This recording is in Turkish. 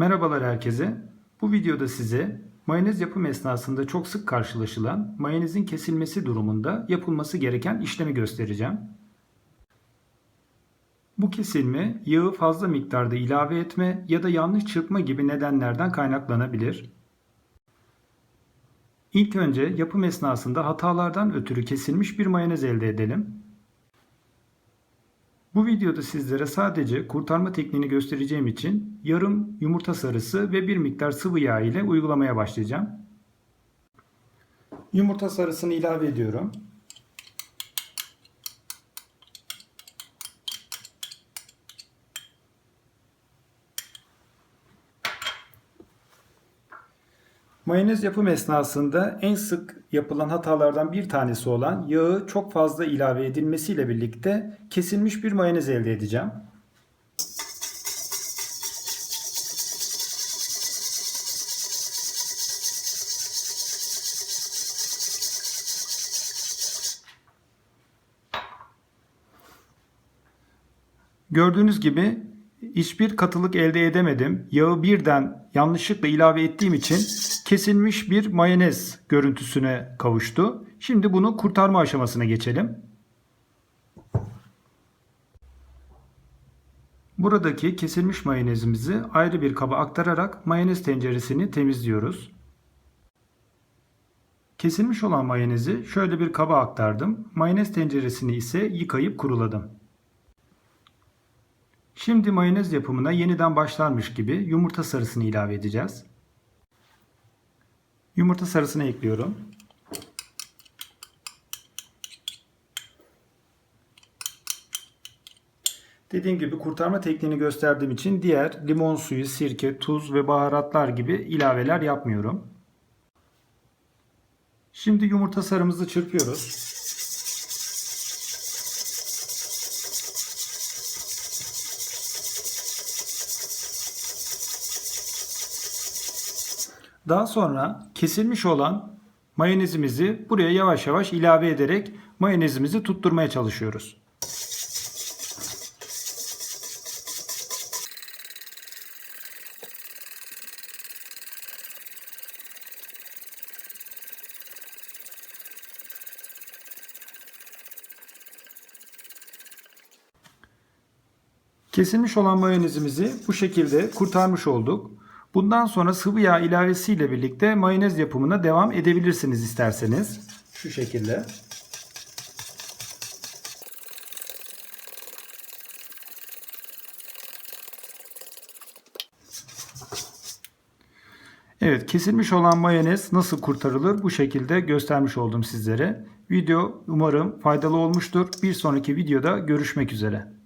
Merhabalar herkese. Bu videoda size mayonez yapım esnasında çok sık karşılaşılan mayonezin kesilmesi durumunda yapılması gereken işlemi göstereceğim. Bu kesilme yağı fazla miktarda ilave etme ya da yanlış çırpma gibi nedenlerden kaynaklanabilir. İlk önce yapım esnasında hatalardan ötürü kesilmiş bir mayonez elde edelim. Bu videoda sizlere sadece kurtarma tekniğini göstereceğim için yarım yumurta sarısı ve bir miktar sıvı yağ ile uygulamaya başlayacağım. Yumurta sarısını ilave ediyorum. Mayonez yapım esnasında en sık yapılan hatalardan bir tanesi olan yağı çok fazla ilave edilmesiyle birlikte kesilmiş bir mayonez elde edeceğim. Gördüğünüz gibi hiçbir katılık elde edemedim. Yağı birden yanlışlıkla ilave ettiğim için kesilmiş bir mayonez görüntüsüne kavuştu. Şimdi bunu kurtarma aşamasına geçelim. Buradaki kesilmiş mayonezimizi ayrı bir kaba aktararak mayonez tenceresini temizliyoruz. Kesilmiş olan mayonezi şöyle bir kaba aktardım. Mayonez tenceresini ise yıkayıp kuruladım. Şimdi mayonez yapımına yeniden başlarmış gibi yumurta sarısını ilave edeceğiz. Yumurta sarısını ekliyorum. Dediğim gibi kurtarma tekniğini gösterdiğim için diğer limon suyu, sirke, tuz ve baharatlar gibi ilaveler yapmıyorum. Şimdi yumurta sarımızı çırpıyoruz. Daha sonra kesilmiş olan mayonezimizi buraya yavaş yavaş ilave ederek mayonezimizi tutturmaya çalışıyoruz. Kesilmiş olan mayonezimizi bu şekilde kurtarmış olduk. Bundan sonra sıvı yağ ilavesiyle birlikte mayonez yapımına devam edebilirsiniz isterseniz. Şu şekilde. Evet kesilmiş olan mayonez nasıl kurtarılır bu şekilde göstermiş oldum sizlere. Video umarım faydalı olmuştur. Bir sonraki videoda görüşmek üzere.